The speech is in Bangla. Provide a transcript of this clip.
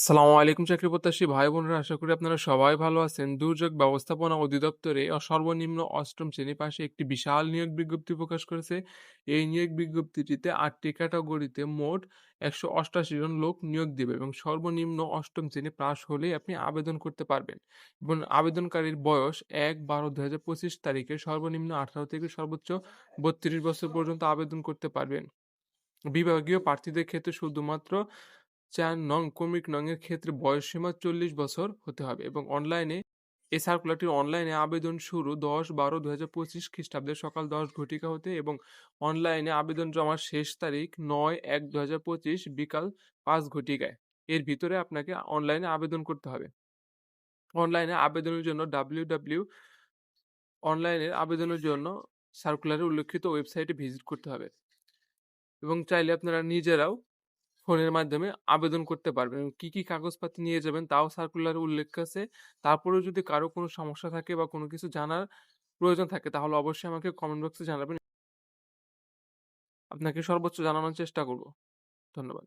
আসসালামু আলাইকুম চাকরি প্রত্যাশী ভাই বোনেরা, আশা করি আপনারা সবাই ভালো আছেন। দুর্যোগ ব্যবস্থাপনা অধিদপ্তরে সর্বনিম্ন অষ্টম শ্রেণি পাশে একটি বিশাল নিয়োগ বিজ্ঞপ্তি প্রকাশ করেছে। এই নিয়োগ বিজ্ঞপ্তিটিতে আটটি ক্যাটাগরিতে মোট একশো অষ্টাশি জন লোক নিয়োগ দেবে এবং সর্বনিম্ন অষ্টম শ্রেণি পাশ হলেই আপনি আবেদন করতে পারবেন। এবং আবেদনকারীর বয়স এক বারো দু হাজার পঁচিশ তারিখে সর্বনিম্ন আঠারো থেকে সর্বোচ্চ বত্রিশ বছর পর্যন্ত আবেদন করতে পারবেন। বিভাগীয় প্রার্থীদের ক্ষেত্রে শুধুমাত্র চার নং ক্রমিক নংয়ের ক্ষেত্রে বয়সসীমা চল্লিশ বছর হতে হবে এবং অনলাইনে এই সার্কুলারটির অনলাইনে আবেদন শুরু দশ বারো দু হাজার পঁচিশ খ্রিস্টাব্দে সকাল দশ ঘটিকা হতে এবং অনলাইনে আবেদন জমার শেষ তারিখ নয় এক দু হাজার পঁচিশ বিকাল পাঁচ ঘটিকায়। এর ভিতরে আপনাকে অনলাইনে আবেদন করতে হবে। অনলাইনে আবেদনের জন্য ডাব্লিউ ডাব্লিউ অনলাইনের আবেদনের জন্য সার্কুলারে উল্লেখিত ওয়েবসাইটে ভিজিট করতে হবে। এবং চাইলে আপনারা নিজেরাও ফোনের মাধ্যমে আবেদন করতে পারবেন এবং কি কি কাগজপত্র নিয়ে যাবেন তাও সার্কুলার উল্লেখ আছে। তারপরেও যদি কারও কোনো সমস্যা থাকে বা কোনো কিছু জানার প্রয়োজন থাকে তাহলে অবশ্যই আমাকে কমেন্ট বক্সে জানাবেন। আপনাকে সর্বোচ্চ জানানোর চেষ্টা করব। ধন্যবাদ।